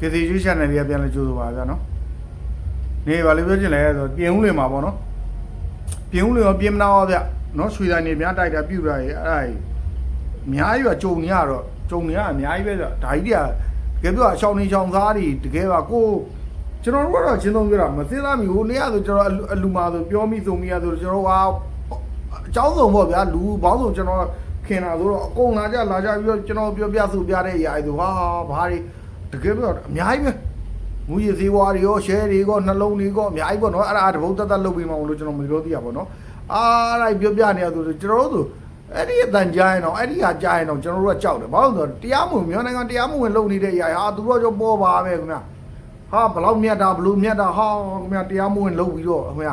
ကစီရွှေ channel လေးကပြန်လဲကြိုးဆိုပါဗျာနော်နေပါလေပြောချင်လဲဆိုပြင်ဦးလင်မှာပေါ့နော်ပြင်ဦးလင်ရောပြင်မနာရောဗျနော်ရွှေတိုင်းနေများတိုက်တာပြူတာရေအဲ့ဒါကြီးအများကြီးပဲကြုံနေရတော့ကြုံနေရအများကြီးပဲဆိုဒါကြီးတွေကတကယ်ပြောအချောင်းနေချောင်းသားတွေတကယ်ပါကိုကျွန်တော်တို့ကတော့ချင်းသုံးပြောတာမသိသားမီဟိုနေ့ကဆိုကျွန်တော်အလူအလူမာဆိုပြောမိဆိုမိရဆိုကျွန်တော်ဟာအเจ้าဆုံးပေါ့ဗျာလူဘောင်းဆုံးကျွန်တော်ခင်တာဆိုတော့အကုန်လာကြလာကြပြီးတော့ကျွန်တော်ပြောပြဆိုပြတဲ့အရာတွေဆိုဟာဘာတွေ တကယ်ပြောအများကြီးပဲငူရည်သေးဝါတွေရောရှဲတွေရောနှလုံးတွေရောအများကြီးပေါ့နော်အဲ့ဒါတပုတ်တက်တက်လုပ်ပြီးမှမလို့ကျွန်တော်မပြောသေးရပါတော့အာအဲ့ဒါပြောပြနေရဆိုကျွန်တော်တို့ဆိုအဲ့ဒီအတန်ကြားရင်တော့အဲ့ဒီဟာကြားရင်တော့ကျွန်တော်တို့ကကြောက်တယ်ဘာလို့လဲဆိုတော့တရားမဝင်မြန်မာနိုင်ငံတရားမဝင်လုပ်နေတဲ့အရာဟာသူတို့ကကြောပေါ်ပါပဲခင်ဗျဟာဘလောက်မြတ်တာဘလို့မြတ်တာဟာခင်ဗျတရားမဝင်လုပ်ပြီးတော့ခင်ဗျ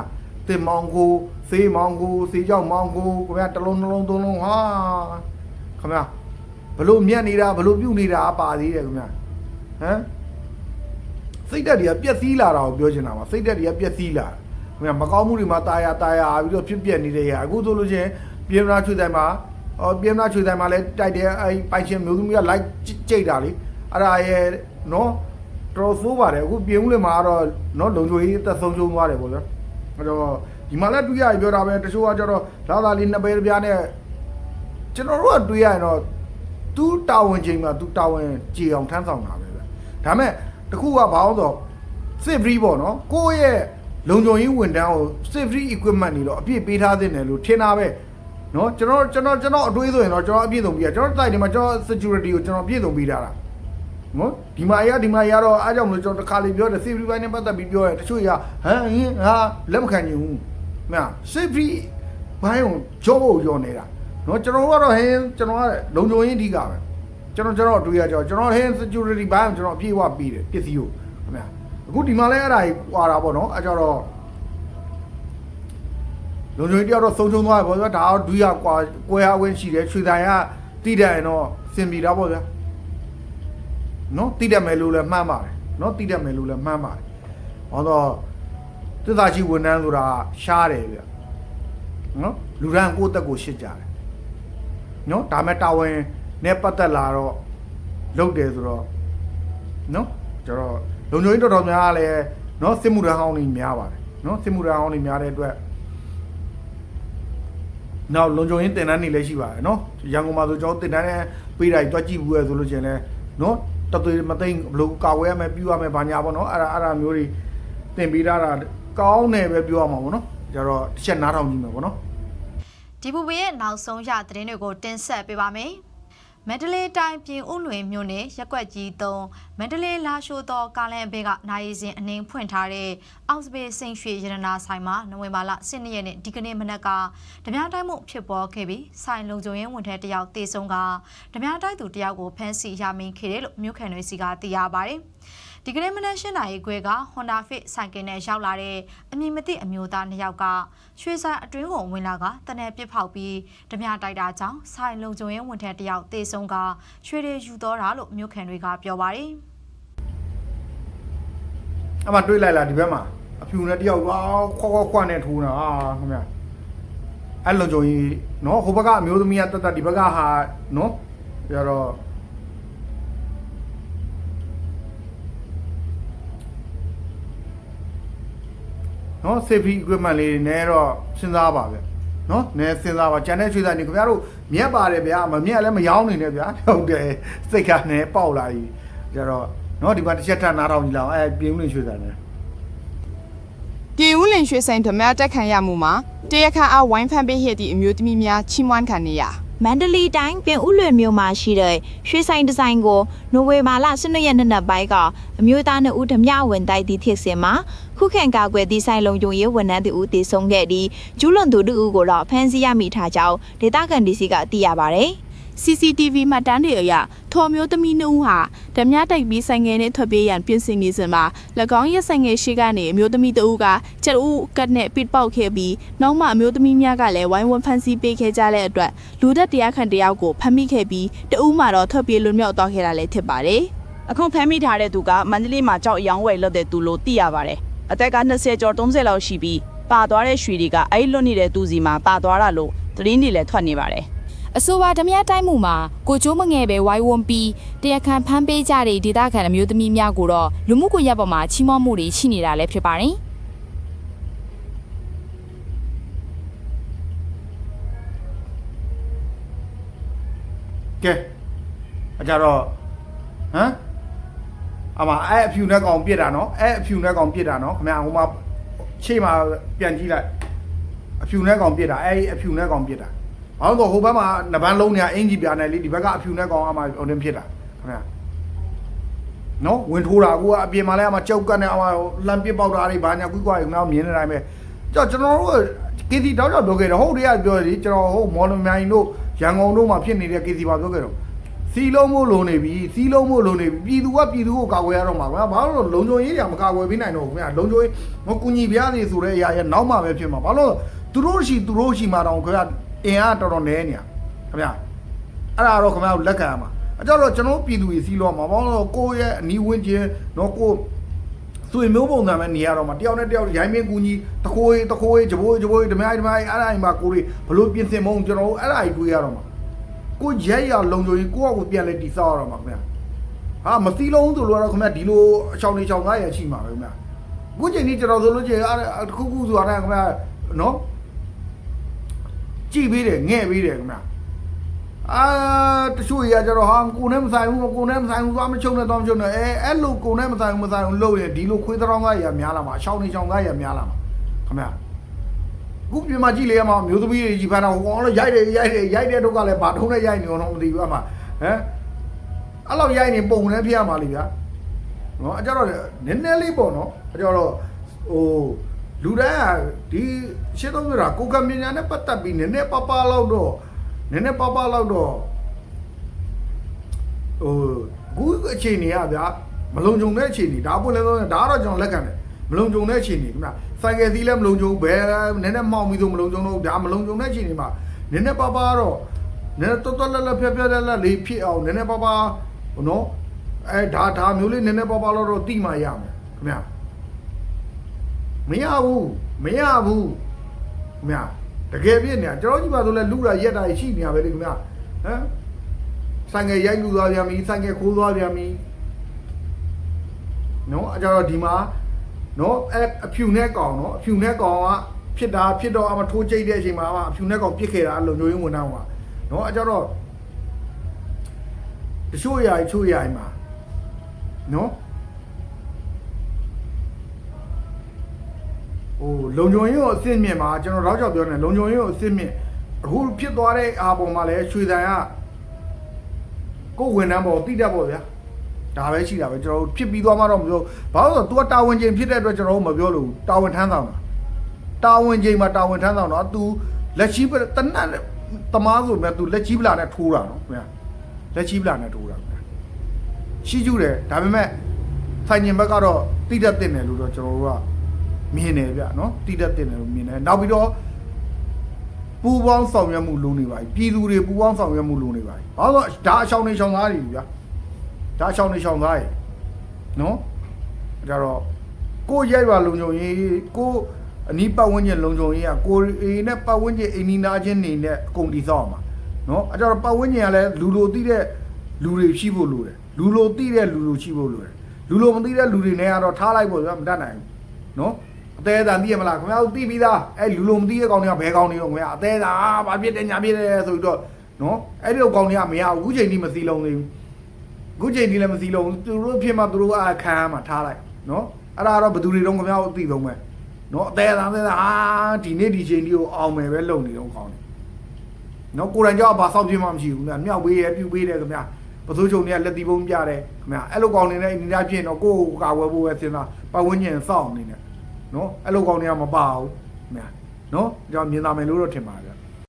တင်မောင်ကိုစေးမောင်ကိုစေးကြောက်မောင်ကိုခင်ဗျတစ်လုံးနှလုံးသုံးလုံးဟာခင်ဗျဘလို့မြတ်နေတာဘလို့ပြုတ်နေတာပါသေးတယ်ခင်ဗျ ဟမ် စိတ်ဓာတ်တွေကပျက်စီးလာတာကိုပြောချင်တာပါစိတ်ဓာတ်တွေကပျက်စီးလာခင်ဗျာမကောင်းမှုတွေမှာตายရตายရပြီးတော့ဖြစ်ပျက်နေတဲ့ရအခုဆိုလို့ချင်းပြင်မနာချွေတိုင်းမှာအော်ပြင်မနာချွေတိုင်းမှာလည်းတိုက်တယ်အဲပိုင်ရှင်မျိုးသမီးက like ကြိတ်တာလေအဲ့ဒါရဲ့နော်တော်ဆိုးပါတယ်အခုပြင်ဦးလင်မှာကတော့နော်လုံချိုကြီးတက်ဆုံးရှုံးသွားတယ်ပေါ့ဗျာအဲ့တော့ဒီမှာလည်းတွေ့ရပြောတာပဲတချို့ကကျတော့လာလာလေးနှစ်ပဲပြားနဲ့ကျွန်တော်တို့ကတွေ့ရရင်တော့သူတာဝန်ချိန်မှာသူတာဝန်ကြည်အောင်ထမ်းဆောင်တာပဲဗျ ဒါမဲ့တခုကဘာလို့ဆို safe free ပေါ့နော်ကိုယ့်ရဲ့လုံခြုံရေးဝန်ထမ်းကို safe free equipment တွေတော့အပြည့်ပေးထားသင့်တယ်လို့ထင်တာပဲနော်ကျွန်တော်ကျွန်တော်ကျွန်တော်အတွေးဆိုရင်တော့ကျွန်တော်အပြည့်စုံပြီးတာကျွန်တော်တိုက်တယ်မှာကျွန်တော် security ကိုကျွန်တော်အပြည့်စုံပေးထားတာနော်ဒီမှာအရာဒီမှာအရာတော့အားကြောင့်မလို့ကျွန်တော်တစ်ခါလေးပြောတယ် safe free ဘိုင်းနဲ့ပတ်သက်ပြီးပြောရင်တချို့ရဟမ်ဟင်းဟာလက်မခံချင်ဘူးမင်း safe free ဘိုင်းကိုကြောဖို့ရောနေတာနော်ကျွန်တော်ကတော့ဟင်းကျွန်တော်ကလုံခြုံရေးအဓိကပဲ ကျွန်တော်ကျွန်တော်အတွေ့အကြုံကျွန်တော် hand security ဘိုင်းကိုကျွန်တော်အပြည့်အဝပြီးတယ်ပစ္စည်းကိုခင်ဗျာအခုဒီမှာလဲအဲ့ဒါကြီးွာတာပေါ့နော်အဲကြတော့လုံခြုံရေးတယောက်တော့ဆုံးရှုံးသွားပြီပေါ့ဗျာဒါတော့ဒူးရကွာကွဲရဝင်းရှိတယ်ရွှေတိုင်ကတိတယ်ရင်တော့စင်ပြီတာပေါ့ဗျာနော်တိတယ်မယ်လို့လည်းမှန်းပါတယ်နော်တိတယ်မယ်လို့လည်းမှန်းပါတယ်ဟောတော့သစ္စာရှိဝန်ထမ်းဆိုတာရှားတယ်ဗျာနော်လူရန်ကိုယ့်တက်ကိုရှစ်ကြတယ်နော်ဒါမဲ့တာဝန် နဲ့ပတ်သက်လာတော့လုပ်တယ်ဆိုတော့နော်ကျတော့လုံခြုံရေးတော်တော်များလဲနော်စစ်မှုထမ်းဟောင်းတွေများပါတယ်နော်စစ်မှုထမ်းဟောင်းတွေများတဲ့အတွက်နောက်လုံခြုံရေးတင်တန်းနေလည်းရှိပါတယ်နော်ရန်ကုန်မှာဆိုကျွန်တော်တင်တန်းနဲ့ပေးတာကြီးတွက်ကြည့်ဘူးရဆိုလို့ကျင်လဲနော်တသွေးမသိမ့်ဘလို့ကာဝဲရမယ်ပြူရမယ်ဘာညာပေါ့နော်အဲ့ဒါအဲ့ဒါမျိုးတွေတင်ပေးထားတာကောင်းတယ်ပဲပြောရမှာပေါ့နော်ကျတော့တစ်ချက်နားထောင်ကြည့်မယ်ပေါ့နော်ဒီပူပင်ရဲ့နောက်ဆုံးရသတင်းတွေကိုတင်ဆက်ပေးပါမယ်။ မန္တလေးတိုင်းပြင်ဦးလွင်မြို့နယ်ရက်ကွက်ကြီး3မန္တလေးလာရှိုးသောကားလန်ဘေးကနိုင်ရင်အနှင်းဖွင့်ထားတဲ့အောက်စပေးစိန်ရွှေရတနာဆိုင်မှာနိုဝင်ဘာလ12ရက်နေ့ဒီကနေ့မနက်ကဓမြတိုင်းမှုဖြစ်ပေါ်ခဲ့ပြီးဆိုင်လုံခြုံရေးဝန်ထမ်းတယောက်တေဆုံးကဓမြတိုင်းသူတယောက်ကိုဖမ်းဆီးရမိန်ခဲ့တယ်လို့မြို့ခံတွေစီကသိရပါတယ်။ ဒီကနေ့မနက်၈နာရီခွဲက Honda Fit ဆိုင်ကယ်နဲ့ရောက်လာတဲ့အမည်မသိအမျိုးသားနှစ်ယောက်ကရွှေဆိုင်အတွင်းကိုဝင်လာကတနက်ပစ်ဖောက်ပြီးဓမြတိုက်တာကြောင့်ဆိုင်လုံခြုံရေးဝန်ထမ်းတစ်ယောက်တေဆုံးကရွှေတွေယူတော့တာလို့မြို့ခံတွေကပြောပါတယ်အမှတွေးလိုက်လားဒီဘက်မှာအဖြူနဲ့တယောက်ကွာခွာခွာခွာနဲ့ထိုးတာဟာခင်ဗျအဲ့လိုကြုံကြီးနော်ဟိုဘက်ကအမျိုးသမီးကတက်တက်ဒီဘက်ကဟာနော်ပြတော့ နော် safety equipment လေးနည်းတော့စဉ်းစားပါဗျနော်နည်းစဉ်းစားပါကျန်တဲ့ချွေးသားနေခင်ဗျားတို့မြက်ပါတယ်ဗျာမမြက်လည်းမရောင်းနေနဲ့ဗျာဟုတ်တယ်စိတ်ကနည်းပေါက်လာပြီကြတော့နော်ဒီမှာတစ်ချက်ထနားထောင်ကြည့်လောက်အဲပြင်းဦးနေချွေးသားနေပြည်ဦးလင်ရွှေဆိုင်ဓမြတက်ခံရမှုမှာတရားခံအားဝိုင်းဖန်ပေးခဲ့သည့်အမျိုးသမီးများချီးမွမ်းခံနေရ မန္တလေးတိုင်းပင်ဥလွင်မြို့မှာရှိတဲ့ရွှေဆိုင်ဒီဇိုင်းကိုနိုဝေဘာလ12ရက်နေ့နက်ပိုင်းကအမျိုးသားနှစ်ဦးဓမြဝင်တိုက်သည့်ဖြစ်စဉ်မှာခုခံကာကွယ်သည့်ဆိုင်လုံးယုံရေးဝန်ထမ်းတူဦးတည်ဆုံးခဲ့ပြီးကျူးလွန်သူတူဦးကိုတော့ဖမ်းဆီးရမိထားကြောင်းဒေသခံဒီစီကသိရပါဗျ။ CCTV မှတ်တမ်းတွေအရထော်မျိုးသမီးနှစ်ဦးဟာဓမြတိုက်ပြီးဆိုင်ငယ်နဲ့ထွက်ပြေးရန်ပြင်ဆင်နေစဉ်မှာ၎င်းရဲ့ဆိုင်ငယ်ရှိကနေအမျိုးသမီးတဦးကကျက်ဦးကတ်နဲ့ပစ်ပေါက်ခဲ့ပြီးနောက်မှအမျိုးသမီးများကလည်းဝိုင်းဝန်းဖမ်းဆီးပေးခဲ့ကြတဲ့အတွက်လူသက်တရားခံတယောက်ကိုဖမ်းမိခဲ့ပြီးတဦးမှတော့ထွက်ပြေးလွတ်မြောက်သွားခဲ့တာလည်းဖြစ်ပါတယ်အခုဖမ်းမိထားတဲ့သူကမန္တလေးမှာကြောက်အယောင်ဝယ်လွတ်တဲ့သူလို့သိရပါတယ်။အသက်က20ကျော်30လောက်ရှိပြီးပါသွားတဲ့ရွှေတွေကအဲ့လွတ်နေတဲ့သူစီမှာပါသွားတာလို့သတင်းတွေလည်းထွက်နေပါတယ်။ အဆိုပါဓမြတိုက်မှုမှာကိုကျိုးမငယ်ပဲဝိုင်းဝန်းပြီးတရားခံဖမ်းပေးကြတဲ့ဒေသခံအမျိုးသမီးများကိုတော့လူမှုကွန်ရက်ပေါ်မှာချီးမွမ်းမှုတွေရှိနေတာလည်းဖြစ်ပါတယ်။ကဲအကြတော့ဟမ်အမအဲ့အဖြူနဲ့ကောင်ပြစ်တာနော်အဲ့အဖြူနဲ့ကောင်ပြစ်တာနော်ခင်ဗျာဟိုမှာရှေ့မှာပြန်ကြည့်လိုက်အဖြူနဲ့ကောင်ပြစ်တာအဲ့အဖြူနဲ့ကောင်ပြစ်တာ ဘာလို့လဲဆိုဟိုဘက်မှာနဘန်းလုံးနေအင်ကြီးပြာနေလေဒီဘက်ကအဖြူနဲ့ကောင်အမဟိုတင်ဖြစ်တာခင်ဗျာနော်ဝင်ထိုးတာကူကအပြင်မှာလဲအမကြောက်ကတ်နေအမလမ်းပစ်ပေါက်တာတွေဘာညာကွီးကွားငါမြင်နေတိုင်းပဲကြောက်ကျွန်တော်တို့ကီတီတောက်တော့ပြောခဲ့တယ်ဟုတ်တယ်ကပြောတယ်ကျွန်တော်ဟုတ်မော်လမြိုင်တို့ရန်ကုန်တို့မှာဖြစ်နေတဲ့ကီတီပါပြောခဲ့တော့စီလုံးမို့လုံနေပြီစီလုံးမို့လုံနေပြီပြည်သူကပြည်သူကိုကာကွယ်ရတော့မှာခင်ဗျာဘာလို့လဲလုံခြုံရေးတွေကမကာကွယ်ပေးနိုင်တော့ဘူးခင်ဗျာလုံခြုံရေးမကူညီပြရသေးဆိုတဲ့အရာရဲ့နောက်မှပဲဖြစ်မှာဘာလို့လဲသူတို့ရှိသူတို့ရှိမှာတော့ခင်ဗျာ အင်အားတော်တော်နည်းနေရခင်ဗျာအဲ့ဒါတော့ခင်ဗျာလက်ခံရမှာအကြောတော့ကျွန်တော်ပြည်သူတွေစီလုံးမှာဘာလို့လဲကိုယ့်ရဲ့အနီးဝန်းကျင်တော့ကိုယ်ဆွေမျိုးပုံစံပဲနေရတော့မှာတယောက်နဲ့တယောက်ရိုင်းမင်းကူညီတခိုးတခိုးဂျဘိုးဂျဘိုးဓမိုင်းဓမိုင်းအဲ့ဒါအိမ်မှာကိုယ်တွေဘလို့ပြင်ဆင်မအောင်ကျွန်တော်တို့အဲ့ဒါကြီးတွေးရတော့မှာကိုရဲရလုံခြုံရေးကိုယ့်အကိုပြန်လဲတိဆောက်ရတော့မှာခင်ဗျာဟာမသီးလုံးဆိုလို့ကတော့ခင်ဗျာဒီလိုအချောင်းလေးချောင်းသားရရှိမှာပဲခင်ဗျာခုချိန်ကြီးကျွန်တော်ဆိုလို့ချင်းအဲ့ခုခုဆိုတာခင်ဗျာနော် ကြည်ပေးတယ်ငဲ့ပေးတယ်ခင်ဗျာအာတချို့ရကြတော့ဟာကိုနဲ့မဆိုင်ဘူးကိုနဲ့မဆိုင်ဘူးသွားမချုံနဲ့သွားမချုံနဲ့အဲအဲ့လိုကိုနဲ့မဆိုင်ဘူးမဆိုင်ဘူးလို့ရင်ဒီလိုခွေးတောင်းကားရများလာမှာအချောင်းလေးချောင်းကားရများလာမှာခင်ဗျာခုပြင်မှာကြည့်လေအမမျိုးသမီးတွေကြီးဖမ်းတာဟိုကောင်လည်းရိုက်တယ်ရိုက်တယ်ရိုက်တဲ့တော့ကလည်းဘာထုံးနဲ့ရိုက်နေတော့မသိဘူးအမဟမ်အဲ့လောက်ရိုက်နေပုံနဲ့ပြရမှာလေဗျာနော်အကြတော့နည်းနည်းလေးပေါ့နော်အကြတော့ဟို လူတိုင်းကဒီရှင်းတော့ပြတာကိုကမြညာနဲ့ပတ်သက်ပြီးနည်းနည်းပပလောက်တော့နည်းနည်းပပလောက်တော့ဟိုခုအခြေအနေကဗျာမလုံခြုံတဲ့အခြေအနေဒါပွင့်လဲတော့ဒါကတော့ကျွန်တော်လက်ခံတယ်မလုံခြုံတဲ့အခြေအနေခင်ဗျဆိုင်ကယ်စီးလည်းမလုံခြုံဘူးဘယ်နည်းနည်းမောင်းပြီးဆိုမလုံခြုံတော့ဒါမလုံခြုံတဲ့အခြေအနေမှာနည်းနည်းပပတော့နည်းနည်းတော်တော်လက်လက်ဖြက်ဖြက်လက်လက်လေးဖြစ်အောင်နည်းနည်းပပနော်အဲဒါဒါမျိုးလေးနည်းနည်းပပလောက်တော့တိမှရမယ်ခင်ဗျ မရဘူးမရဘူးခင်ဗျတကယ်ပြည့်နေတာကျွန်တော်ကြီးပါဆိုလဲလူတာရက်တာရှိနေရပဲလေခင်ဗျဟမ်ဆိုင်ငယ်ရိုက်လူသွားပြန်ပြီဆိုင်ငယ်ခိုးသွားပြန်ပြီနော်အကြတော့ဒီမှာနော်အဲအဖြူနဲ့ကောင်နော်အဖြူနဲ့ကောင်ကဖြစ်တာဖြစ်တော့အမထိုးကြိတ်တဲ့အချိန်မှာအမအဖြူနဲ့ကောင်ပြစ်ခဲ့တာအလုံးမျိုးရင်းဝင်တော့မှာနော်အကြတော့တချို့အရာကြီးချို့အရာကြီးမှာနော် ဟိုလုံခြုံရေးကိုအစ်စ်မြင့်မှာကျွန်တော်တော့ကြောက်ပြောနေလုံခြုံရေးကိုအစ်စ်မြင့်အခုဖြစ်သွားတဲ့အားပေါ်မှာလဲရွှေတန်က ကိုယ်ဝန်ထမ်းပေါ်တိတက်ပေါ့ဗျာဒါပဲရှိတာပဲကျွန်တော်တို့ဖြစ်ပြီးသွားမှတော့မပြောဘာလို့လဲဆိုတော့ तू ကတာဝန်ချိန်ဖြစ်တဲ့အတွက်ကျွန်တော်တို့မပြောလို့တာဝန်ထမ်းဆောင်တာတာဝန်ချိန်မှာတာဝန်ထမ်းဆောင်တော့ तू လက်ချီးတနတ်တမားဆိုမဲ့ तू လက်ချီးပလာနဲ့ထိုးတာနော်ခင်ဗျာလက်ချီးပလာနဲ့ထိုးတာခင်ဗျာရှိကျူးတယ်ဒါပေမဲ့ဆိုင်ညင်ဘက်ကတော့တိတက်တင်တယ်လို့တော့ကျွန်တော်တို့က မြင်တယ်ဗျာနော်တိတက်တင်တယ်လို့မြင်တယ်နောက်ပြီးတော့ပူပေါင်းဆောင်ရွက်မှုလုံးနေပါပြီပြည်သူတွေပူပေါင်းဆောင်ရွက်မှုလုံးနေပါပြီဘာလို့လဲဒါအချောင်းနေချောင်းသားတွေဗျာဒါအချောင်းနေချောင်းသားတွေနော်ဒါတော့ကိုရိုက်ပါလုံခြုံရေးကိုအနီးပတ်ဝန်းကျင်လုံခြုံရေးကကိုအေနဲ့ပတ်ဝန်းကျင်အိမ်နီးနားချင်းနေနဲ့အကုန်တည်ဆောက်အောင်ပါနော်အဲဒါတော့ပတ်ဝန်းကျင်ကလည်းလူလိုသိတဲ့လူတွေရှိဖို့လိုတယ်လူလိုသိတဲ့လူလိုရှိဖို့လိုတယ်လူလိုမသိတဲ့လူတွေနဲ့ကတော့ထားလိုက်ဖို့ဗျာမတတ်နိုင်ဘူးနော် အသေးအတန်သိရမလားခင်ဗျားတို့သိပြီးသားအဲ့လူလုံးမသိတဲ့ကောင်တွေကဘယ်ကောင်တွေရောခင်ဗျာအသေးသာဘာဖြစ်တယ်ညာဖြစ်တယ်ဆိုပြီးတော့နော်အဲ့ဒီလိုကောင်တွေကမရဘူးအခုချိန်ထိမသိလုံးသေးဘူးအခုချိန်ထိလည်းမသိလုံးဘူးသူတို့ဖြစ်မှသူတို့အခမ်းမှာထားလိုက်နော်အဲ့ဒါတော့ဘယ်သူတွေတော့ခင်ဗျားတို့သိဆုံးပဲနော်အသေးသာအသေးသာအာဒီနေ့ဒီချိန်ဒီကိုအောင်မယ်ပဲလုံနေတော့ကောင်းတယ်နော်ကိုရန်ကြောက်ဘာဆောက်ပြမှမရှိဘူးခင်ဗျာမြောက်ပေးရပြူပေးတယ်ခင်ဗျာပစိုးချုံတွေကလက်တီပုံးပြတယ်ခင်ဗျာအဲ့လိုကောင်တွေနဲ့အင်းသားဖြစ်တော့ကိုယ့်ကိုကာဝယ်ဖို့ပဲစဉ်းစားပတ်ဝန်းကျင်စောင့်နေတယ် နော်အဲ့လိုကောင်တွေကမပါဘူးခင်ဗျာနော်ကျွန်တော်မြင်လာမယ်လို့တော့ထင်ပါတယ်